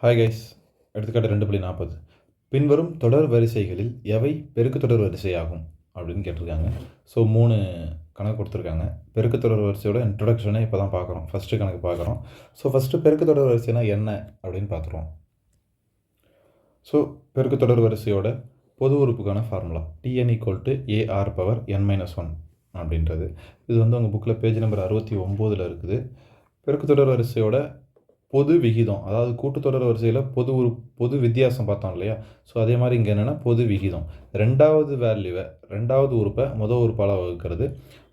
Hi guys எடுத்துக்காட்டு ரெண்டு புள்ளி நாற்பது. பின்வரும் தொடர் வரிசைகளில் எவை பெருக்கு தொடர் வரிசையாகும் அப்படின்னு கேட்டிருக்காங்க. ஸோ மூணு கணக்கு கொடுத்துருக்காங்க. பெருக்கு தொடர் வரிசையோட இன்ட்ரொடக்ஷனை இப்போ தான் பார்க்குறோம். ஃபஸ்ட்டு கணக்கு பார்க்குறோம். ஸோ ஃபஸ்ட்டு பெருக்கு தொடர் வரிசைனா என்ன அப்படின்னு பார்த்துருவோம். ஸோ பெருக்கு தொடர் வரிசையோட பொது உறுப்புக்கான formula T N equal to A R power N minus one அப்படின்றது. இது வந்து உங்கள் புக்கில் பேஜ் நம்பர் அறுபத்தி ஒம்போதில் இருக்குது. பெருக்கு தொடர் வரிசையோட பொது விகிதம் அதாவது கூட்டுத்தொடர் வரிசையில் பொது ஒரு பொது வித்தியாசம் பார்த்தோம் இல்லையா? ஸோ அதே மாதிரி இங்கே என்னென்னா பொது விகிதம். ரெண்டாவது வேல்யூவை ரெண்டாவது உறுப்பை முதல் உறுப்பால் வகுக்கிறது.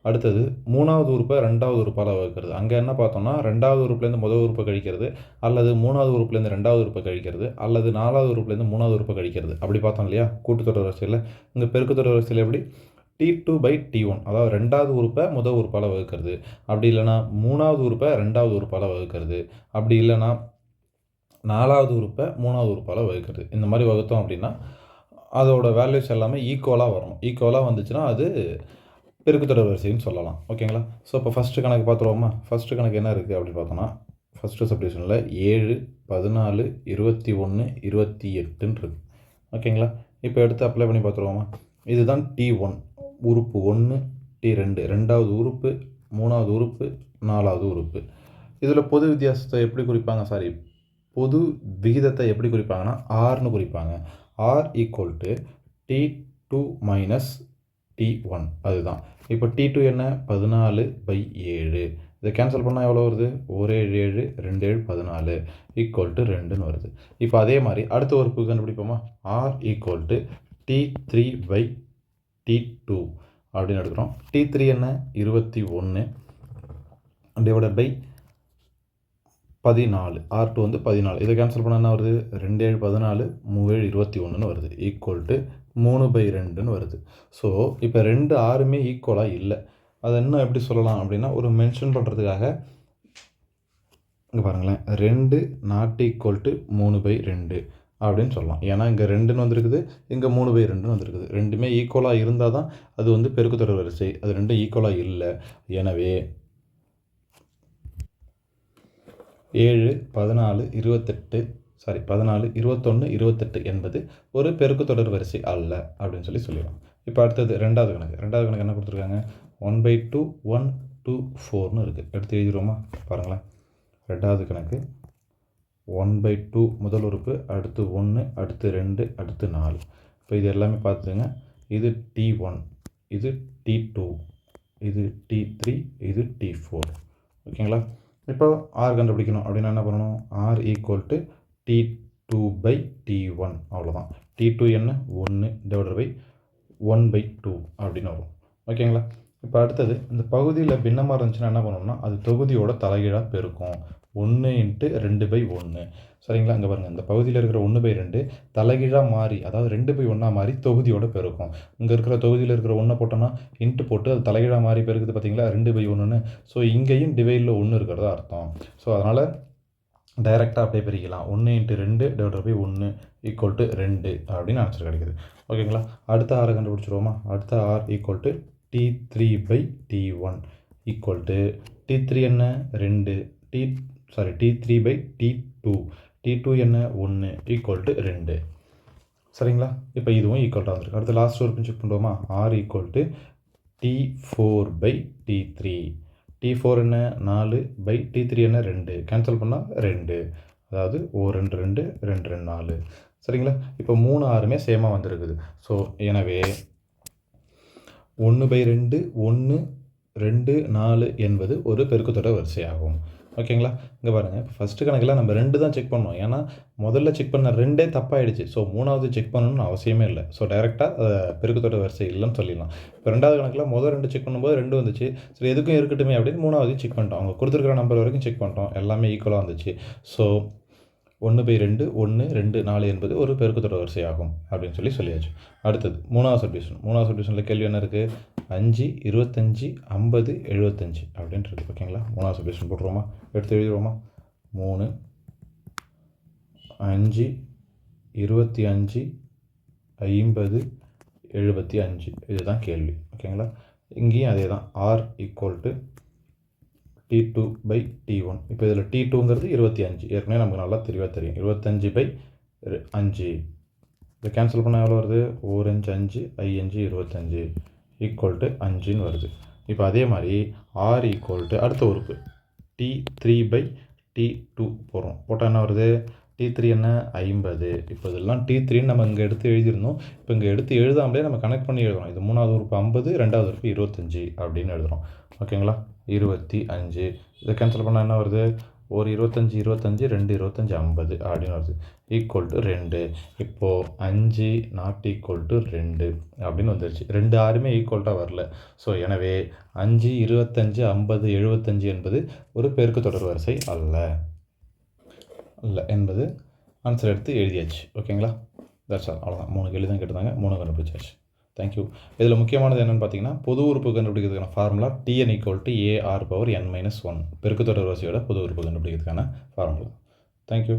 அடுத்தது மூணாவது உறுப்பை ரெண்டாவது உறுப்பால் வகுக்கிறது. அங்கே என்ன பார்த்தோம்னா ரெண்டாவது உறுப்புலேருந்து முதல் உறுப்பை கழிக்கிறது அல்லது மூணாவது உறுப்புலேருந்து ரெண்டாவது உறுப்பை கழிக்கிறது அல்லது நாலாவது உறுப்புலேருந்து மூணாவது உறுப்பை கழிக்கிறது. அப்படி பார்த்தோம் இல்லையா? கூட்டுத்தொடர் வரிசையில். இங்கே பெருக்குத்தொடர் வரிசையில் எப்படி? T two by T one அதாவது ரெண்டாவது உறுப்பை முதல் உறுப்பால் வகுக்கிறது. அப்படி இல்லைனா மூணாவது உறுப்பை ரெண்டாவது உறுப்பால் வகுக்கிறது. அப்படி இல்லைனா நாலாவது உறுப்பை மூணாவது உறுப்பால் வகுக்கிறது. இந்த மாதிரி வகுத்தோம் அப்படின்னா அதோட வேல்யூஸ் எல்லாமே ஈக்குவலாக வரும். ஈக்குவலாக வந்துச்சுன்னா அது பெருக்குத்தொடர் வரிசைன்னு சொல்லலாம். ஓகேங்களா ஸோ இப்போ ஃபஸ்ட்டு கணக்கு பார்த்துருவோமா? ஃபஸ்ட்டு கணக்கு என்ன இருக்குது அப்படின்னு பார்த்தோன்னா ஃபஸ்ட்டு சப்டிவிஷனில் ஏழு பதினாலு இருபத்தி ஒன்று இருபத்தி எட்டுன்னு இருக்குது ஓகேங்களா இப்போ எடுத்து அப்ளை பண்ணி பார்த்துருவோமா? இதுதான் டி ஒன் உறுப்பு ஒன்று டி ரெண்டு. ரெண்டாவது உறுப்பு மூணாவது உறுப்பு நாலாவது உறுப்பு. இதில் பொது வித்தியாசத்தை எப்படி குறிப்பாங்க? சாரி பொது விகிதத்தை எப்படி குறிப்பாங்கன்னா ஆர்னு குறிப்பாங்க. R equal to T two minus T one அதுதான். இப்போ டி டூ என்ன? பதினாலு பை ஏழு. இதை கேன்சல் பண்ணால் எவ்வளோ வருது? ஒரு ஏழு ஏழு ரெண்டு ஏழு பதினாலு ஈக்குவல் டு ரெண்டுன்னு வருது. இப்போ அதே மாதிரி அடுத்த உறுப்பு கண்டுபிடிப்போமா? R equal to T three by T two அப்படின்னு எடுக்கிறோம். டி த்ரீ என்ன? இருபத்தி ஒன்று டிவைடட் பை பதினாலு. ஆர் டூ வந்து பதினாலு. இதை கேன்சல் பண்ணால் என்ன வருது? ரெண்டு ஏழு பதினாலு மூவேழு இருபத்தி ஒன்றுன்னு வருது. ஈக்குவல் டு மூணு பை ரெண்டுன்னு வருது. ஸோ இப்போ ரெண்டு ஆறுமே ஈக்குவலாக இல்லை. அதை இன்னும் எப்படி சொல்லலாம் அப்படின்னா ஒரு மென்ஷன் பண்ணுறதுக்காக இங்கே பாருங்களேன். ரெண்டு நாட் ஈக்குவல் டு மூணு பை ரெண்டு. அப்படின்னு சொல்லலாம். ஏன்னா இங்கே ரெண்டுன்னு வந்திருக்குது இங்கே மூணு பை ரெண்டுன்னு வந்திருக்குது. ரெண்டுமே ஈக்குவலாக இருந்தால் தான் அது வந்து பெருக்குத்தொடர் வரிசை. அது ரெண்டும் ஈக்குவலாக இல்லை. எனவே ஏழு பதினாலு இருபத்தெட்டு சாரி பதினாலு இருபத்தொன்று இருபத்தெட்டு என்பது ஒரு பெருக்குத்தொடர் வரிசை அல்ல அப்படின்னு சொல்லி சொல்லிடலாம். இப்போ அடுத்தது ரெண்டாவது கணக்கு. ரெண்டாவது கணக்கு என்ன கொடுத்துருக்காங்க? One by two one two ஃபோர்னு இருக்குது எடுத்து எழுதிடுவோமா? பாருங்களேன். ரெண்டாவது கணக்கு. ஒன் பை டூ முதல் உறுப்பு அடுத்து ஒன்று அடுத்து ரெண்டு அடுத்து நாலு. இப்போ இது எல்லாமே பார்த்துருங்க இது டி ஒன் இது டி டூ இது டி த்ரீ இது டி ஃபோர் ஓகேங்களா? இப்போ ஆர் கண்டுபிடிக்கணும். அப்படின்னா என்ன பண்ணணும்? R equal to T two by T one அவ்வளோதான் டி டூ என்ன? ஒன்று divided by one by two அப்படின்னு வரும். ஓகேங்களா? இப்போ அடுத்தது இந்த பகுதியில் பின்னமாக இருந்துச்சுன்னா என்ன பண்ணணும்னா அது தொகுதியோட தலைகீழாக பெருக்கும். ஒன்று இன்ட்டு ரெண்டு பை ஒன்று சரிங்களா? அங்கே பாருங்கள் இந்த பகுதியில் இருக்கிற ஒன்று பை ரெண்டு தலைகீழாக மாறி அதாவது ரெண்டு பை ஒன்றா மாறி தொகுதியோட பெருக்கும். இங்கே இருக்கிற தொகுதியில் இருக்கிற ஒன்றை போட்டோன்னா இன்ட்டு போட்டு அது தலைகீழாக மாறி பெருக்குது பார்த்தீங்களா ரெண்டு பை ஒன்றுன்னு ஸோ இங்கேயும் டிவைடில் ஒன்று இருக்கிறதா அர்த்தம். ஸோ அதனால் டைரெக்டாக அப்படியே பிரிக்கலாம். ஒன்று இன்ட்டு ரெண்டு டிவைடர் பை ஒன்று ஈக்குவல் டு ரெண்டு அப்படின்னு ஆன்சர் கிடைக்குது. ஓகேங்களா? அடுத்த ஆரை கண்டுபிடிச்சிருவோமா? அடுத்த R equal to T three by T one equal to T three என்ன? ரெண்டு. T sorry T three by T two T two என்ன? ஒன்று ஈக்குவல் டு ரெண்டு. சரிங்களா? இப்போ இதுவும் ஈக்குவல்ட்டாக வந்துருக்கு. அடுத்து லாஸ்ட் ஒரு செக் பண்ணுவோமா R equal to T four by T three T four என்ன? நாலு பை டி த்ரீ என்ன? ரெண்டு. கேன்சல் பண்ணால் ரெண்டு. அதாவது ஓ ரெண்டு ரெண்டு ரெண்டு ரெண்டு நாலு. சரிங்களா? இப்போ மூணு ஆறுமே சேமாக வந்திருக்குது. ஸோ எனவே ஒன்று பை ரெண்டு ஒன்று ரெண்டு நாலு என்பது ஒரு பெருக்குத்தொடர் வரிசையாகும். ஓகேங்களா? இங்கே பாருங்கள் இப்போ ஃபஸ்ட்டு கணக்கில் நம்ம ரெண்டு தான் செக் பண்ணோம். ஏன்னா முதல்ல செக் பண்ண ரெண்டே தப்பாயிடுச்சு. ஸோ மூணாவது செக் பண்ணணும்னு அவசியமே இல்லை. ஸோ டைரெக்டாக பெருக்கத்தோட வரிசை இல்லைன்னு சொல்லிடலாம். இப்போ ரெண்டாவது கணக்கில் முதல் ரெண்டு செக் பண்ணும்போது ரெண்டு வந்துச்சு. சரி எதுக்கும் இருக்கட்டுமே அப்படின்னு மூணாவது செக் பண்ணிட்டோம். அவங்க கொடுத்துருக்குற நம்பர் வரைக்கும் செக் பண்ணிட்டோம். எல்லாமே ஈக்குவலாக வந்துச்சு. ஸோ ஒன்று பை ரெண்டு ஒன்று ரெண்டு நாலு என்பது ஒரு பெருக்குத்தொடர் வரிசை ஆகும் அப்படின்னு சொல்லி சொல்லியாச்சு. அடுத்தது மூணாவது சப்டிஷன் மூணாவது சப்டிஷனில் கேள்வி என்ன இருக்குது அஞ்சு இருபத்தஞ்சி ஐம்பது எழுபத்தஞ்சு அப்படின்ட்டு ஓகேங்களா? மூணாவது சப்டிஷன் போட்டுருவோமா? எடுத்து எழுதிடுவோமா? மூணு அஞ்சு இருபத்தி அஞ்சு ஐம்பது எழுபத்தி அஞ்சு. இதுதான் கேள்வி ஓகேங்களா? இங்கேயும் அதே தான் R equal to T two by T one இப்போ இதில் டி டூங்கிறது இருபத்தி அஞ்சு. ஏற்கனவே நமக்கு நல்லா தெளிவாக தெரியும். இருபத்தஞ்சு பை அஞ்சு. இதை கேன்சல் பண்ணால் எவ்வளோ வருது? ஓர் அஞ்சு அஞ்சு ஐ அஞ்சு. இருபத்தஞ்சு ஈக்குவல் டு அஞ்சுன்னு வருது. இப்போ அதே மாதிரி ஆர் ஈக்குவல் டு அடுத்த உறுப்பு. T three by T two போகிறோம் போட்டால் என்ன வருது? டி த்ரீ என்ன? ஐம்பது. இப்போ இதெல்லாம் டி த்ரீன்னு நம்ம இங்கே எடுத்து எழுதியிருந்தோம். இப்போ இங்கே எடுத்து எழுதாமலே நம்ம கனெக்ட் பண்ணி எழுதுறோம் இது மூணாவது உறுப்பு ஐம்பது ரெண்டாவது உறுப்பு இருபத்தஞ்சி அப்படின்னு எழுதுறோம். ஓகேங்களா இருபத்தி அஞ்சு. இதை கேன்சல் பண்ணால் என்ன வருது? ஒரு இருபத்தஞ்சி இருபத்தஞ்சி ரெண்டு இருபத்தஞ்சி ஐம்பது அப்படின்னு வருது. ஈக்குவல் டு ரெண்டு. இப்போது அஞ்சு நாட் ஈக்குவல் டு ரெண்டு அப்படின்னு வந்துருச்சு. ரெண்டு ஆறுமே ஈக்குவல்ட்டாக வரல. ஸோ எனவே அஞ்சு இருபத்தஞ்சு ஐம்பது எழுபத்தஞ்சு என்பது ஒரு பெருக்கு தொடர் வரிசை அல்ல. இல்லை என்பது ஆன்சர் எடுத்து எழுதியாச்சு. ஓகேங்களா? தட்ஸ் ஆல் அவ்வளோதான் மூணு கேள்வி தான் கேட்டிருந்தாங்க. மூணு கண்டுபிடிச்சாச்சு. தேங்க்யூ இதில் முக்கியமானது என்னென்னு பார்த்தீங்கன்னா பொது உறுப்பு கண்டுபிடிக்கிறதுக்கான formula T N equal to A R power N minus one பெருக்குத்தொடர் வரிசையோட பொது உறுப்பு கண்டுபிடிக்கிறதுக்கான ஃபார்முலா தேங்க்யூ